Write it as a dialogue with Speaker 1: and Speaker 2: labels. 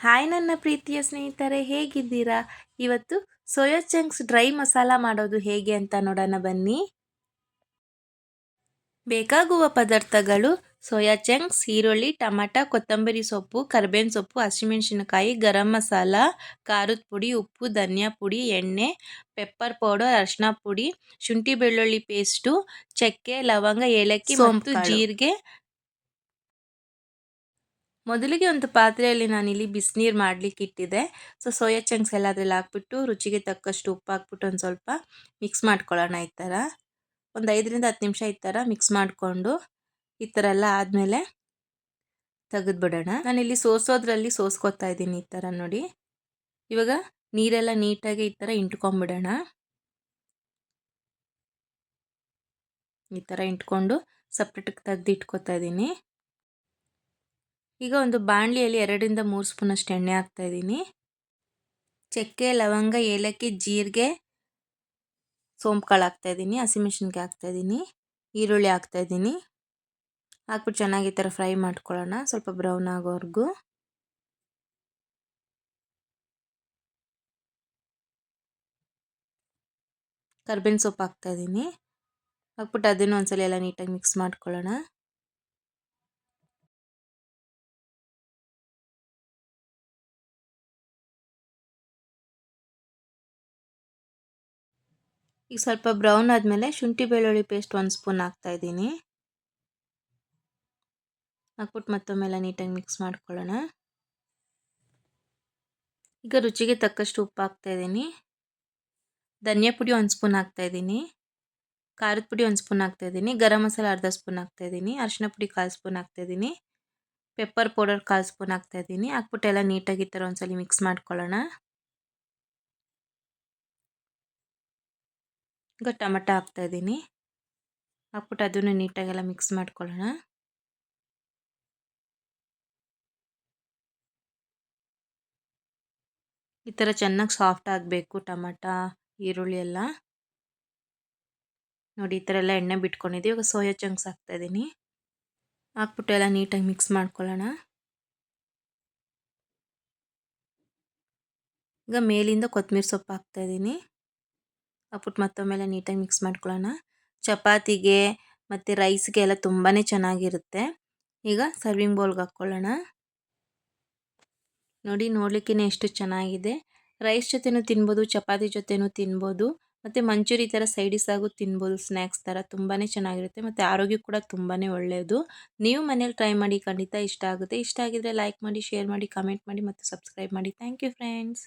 Speaker 1: Hi ನನ್ನ ಪ್ರೀತಿಯ ಸ್ನೇಹಿತರೆ ಹೇಗಿದ್ದೀರಾ? ಇವತ್ತು ಸೋಯಾ ಚಂಕ್ಸ್ ಡ್ರೈ ಮಸಾಲ ಮಾಡೋದು ಹೇಗೆ ಅಂತ ನೋಡೋಣ ಬನ್ನಿ. ಬೇಕಾಗುವ ಪದಾರ್ಥಗಳು ಸೋಯಾ ಚಂಕ್ಸ್ ಈರುಳ್ಳಿ ಟಮಾಟ ಕೊತ್ತಂಬರಿ ಸೊಪ್ಪು ಕರ್ಬೇವಿನ ಸೊಪ್ಪು ಹಸಿಮೆಣಸಿನಕಾಯಿ ಗರಂ ಮಸಾಲ ಖಾರದ ಪುಡಿ ಉಪ್ಪು ಧನಿಯಾ ಪುಡಿ ಎಣ್ಣೆ ಪೆಪ್ಪರ್ ಪೌಡರ್ ಅರಿಶಿನ ಪುಡಿ ಶುಂಠಿ ಬೆಳ್ಳುಳ್ಳಿ ಪೇಸ್ಟು ಚಕ್ಕೆ ಲವಂಗ ಏಲಕ್ಕಿ ಮತ್ತು ಜೀರಿಗೆ ಮೊದಲಿಗೆ ಒಂದು ಪಾತ್ರೆಯಲ್ಲಿ ನಾನಿಲ್ಲಿ ಬಿಸಿನೀರು ಮಾಡಲಿಕ್ಕೆ ಇಟ್ಟಿದ್ದೆ. ಸೊ ಸೋಯಾ ಚಂಕ್ಸ್ ಎಲ್ಲ ಅದರಲ್ಲಿ ಹಾಕ್ಬಿಟ್ಟು, ರುಚಿಗೆ ತಕ್ಕಷ್ಟು ಉಪ್ಪು ಹಾಕ್ಬಿಟ್ಟು ಒಂದು ಸ್ವಲ್ಪ ಮಿಕ್ಸ್ ಮಾಡ್ಕೊಳ್ಳೋಣ ಈ ಥರ ಒಂದು ಐದರಿಂದ ಹತ್ತು ನಿಮಿಷ ಈ ಥರ ಮಿಕ್ಸ್ ಮಾಡಿಕೊಂಡು ಈ ಥರ ಎಲ್ಲ ಆದಮೇಲೆ ತೆಗೆದುಬಿಡೋಣ. ನಾನಿಲ್ಲಿ ಸೋಸೋದ್ರಲ್ಲಿ ಸೋಸ್ಕೊತಾ ಇದ್ದೀನಿ ಈ ಥರ ನೋಡಿ. ಇವಾಗ ನೀರೆಲ್ಲ ನೀಟಾಗಿ ಈ ಥರ ಇಂಟ್ಕೊಂಬಿಡೋಣ. ಈ ಥರ ಇಂಟ್ಕೊಂಡು ಸಪ್ರೇಟಾಗಿ ತೆಗ್ದು ಇಟ್ಕೋತಾ ಇದ್ದೀನಿ. ಈಗ ಒಂದು ಬಾಣಲಿಯಲ್ಲಿ ಎರಡರಿಂದ ಮೂರು ಸ್ಪೂನಷ್ಟು ಎಣ್ಣೆ ಹಾಕ್ತಾ ಇದ್ದೀನಿ. ಚಕ್ಕೆ, ಲವಂಗ, ಏಲಕ್ಕಿ, ಜೀರಿಗೆ ಸೋಂಪು ಕಾಳು ಹಾಕ್ತಾಯಿದ್ದೀನಿ ಹಸಿಮೆಣ್ಸಿನ್ಕಾಯಿ ಹಾಕ್ತಾಯಿದ್ದೀನಿ ಈರುಳ್ಳಿ ಹಾಕ್ತಾಯಿದ್ದೀನಿ ಹಾಕ್ಬಿಟ್ಟು ಚೆನ್ನಾಗಿ ಈ ಥರ ಫ್ರೈ ಮಾಡ್ಕೊಳ್ಳೋಣ. ಸ್ವಲ್ಪ ಬ್ರೌನ್ ಆಗೋವರೆಗೂ. ಕರ್ಬೇವಿನ ಸೊಪ್ಪು ಹಾಕ್ತಾಯಿದ್ದೀನಿ ಹಾಕ್ಬಿಟ್ಟು ಅದನ್ನು ಒಂದ್ಸಲ ಎಲ್ಲ ನೀಟಾಗಿ ಮಿಕ್ಸ್ ಮಾಡ್ಕೊಳ್ಳೋಣ. ಈಗ ಸ್ವಲ್ಪ ಬ್ರೌನ್ ಆದಮೇಲೆ ಶುಂಠಿ ಬೆಳ್ಳುಳ್ಳಿ ಪೇಸ್ಟ್ ಒಂದು ಸ್ಪೂನ್ ಹಾಕ್ತಾಯಿದ್ದೀನಿ ಹಾಕ್ಬಿಟ್ಟು ಮತ್ತೊಮ್ಮೆಲ್ಲ ನೀಟಾಗಿ ಮಿಕ್ಸ್ ಮಾಡ್ಕೊಳ್ಳೋಣ. ಈಗ ರುಚಿಗೆ ತಕ್ಕಷ್ಟು ಉಪ್ಪು ಹಾಕ್ತಾಯಿದ್ದೀನಿ ಧನಿಯಾ ಪುಡಿ ಒಂದು ಸ್ಪೂನ್ ಹಾಕ್ತಾಯಿದ್ದೀನಿ ಖಾರದ ಪುಡಿ ಒಂದು ಸ್ಪೂನ್ ಹಾಕ್ತಾಯಿದ್ದೀನಿ ಗರಂ ಮಸಾಲ ಅರ್ಧ ಸ್ಪೂನ್ ಹಾಕ್ತಾಯಿದ್ದೀನಿ ಅರಿಶಿನ ಪುಡಿ ಕಾಲು ಸ್ಪೂನ್ ಹಾಕ್ತಾಯಿದ್ದೀನಿ ಪೆಪ್ಪರ್ ಪೌಡರ್ ಕಾಲು ಸ್ಪೂನ್ ಹಾಕ್ತಾಯಿದ್ದೀನಿ ಹಾಕ್ಬಿಟ್ಟು ಎಲ್ಲ ನೀಟಾಗಿ ಈ ಥರ ಒಂದ್ಸಲಿ ಮಿಕ್ಸ್ ಮಾಡ್ಕೊಳ್ಳೋಣ. ಈಗ ಟೊಮೆಟೊ ಹಾಕ್ತಾಯಿದ್ದೀನಿ ಹಾಕ್ಬಿಟ್ಟು ಅದನ್ನು ನೀಟಾಗೆಲ್ಲ ಮಿಕ್ಸ್ ಮಾಡ್ಕೊಳ್ಳೋಣ. ಈ ಥರ ಚೆನ್ನಾಗಿ ಸಾಫ್ಟ್ ಆಗಬೇಕು ಟಮಟ, ಈರುಳ್ಳಿ ಎಲ್ಲ. ನೋಡಿ ಈ ಥರ ಎಲ್ಲ ಎಣ್ಣೆ ಬಿಟ್ಕೊಂಡಿದ್ದೀವಿ. ಇವಾಗ ಸೋಯಾ ಚಂಕ್ಸ್ ಹಾಕ್ತಾಯಿದ್ದೀನಿ ಹಾಕ್ಬಿಟ್ಟು ಎಲ್ಲ ನೀಟಾಗಿ ಮಿಕ್ಸ್ ಮಾಡ್ಕೊಳ್ಳೋಣ. ಈಗ ಮೇಲಿಂದ ಕೊತ್ತಂಬರಿ ಸೊಪ್ಪು ಹಾಕ್ತಾಯಿದ್ದೀನಿ ಹಾಕ್ಬಿಟ್ಟು ಮತ್ತೊಮ್ಮೆಲ್ಲ ನೀಟಾಗಿ ಮಿಕ್ಸ್ ಮಾಡ್ಕೊಳ್ಳೋಣ. ಚಪಾತಿಗೆ ಮತ್ತು ರೈಸ್ಗೆ ಎಲ್ಲ ತುಂಬಾ ಚೆನ್ನಾಗಿರುತ್ತೆ. ಈಗ ಸರ್ವಿಂಗ್ ಬೌಲ್ಗೆ ಹಾಕ್ಕೊಳ್ಳೋಣ. ನೋಡಿ ನೋಡ್ಲಿಕ್ಕೇ ಎಷ್ಟು ಚೆನ್ನಾಗಿದೆ. ರೈಸ್ ಜೊತೆನೂ ತಿನ್ಬೋದು, ಚಪಾತಿ ಜೊತೆನೂ ತಿನ್ಬೋದು, ಮತ್ತು ಮಂಚೂರಿ ಥರ ಸೈಡಿಸ್ ಆಗು ತಿನ್ಬೋದು ಸ್ನ್ಯಾಕ್ಸ್ ಥರ ತುಂಬಾ ಚೆನ್ನಾಗಿರುತ್ತೆ, ಮತ್ತು ಆರೋಗ್ಯ ಕೂಡ ತುಂಬಾ ಒಳ್ಳೆಯದು. ನೀವು ಮನೇಲಿ ಟ್ರೈ ಮಾಡಿ ಖಂಡಿತ ಇಷ್ಟ ಆಗುತ್ತೆ. ಇಷ್ಟ ಆಗಿದ್ದರೆ ಲೈಕ್ ಮಾಡಿ ಶೇರ್ ಮಾಡಿ ಕಮೆಂಟ್ ಮಾಡಿ, ಮತ್ತು ಸಬ್ಸ್ಕ್ರೈಬ್ ಮಾಡಿ. Thank you friends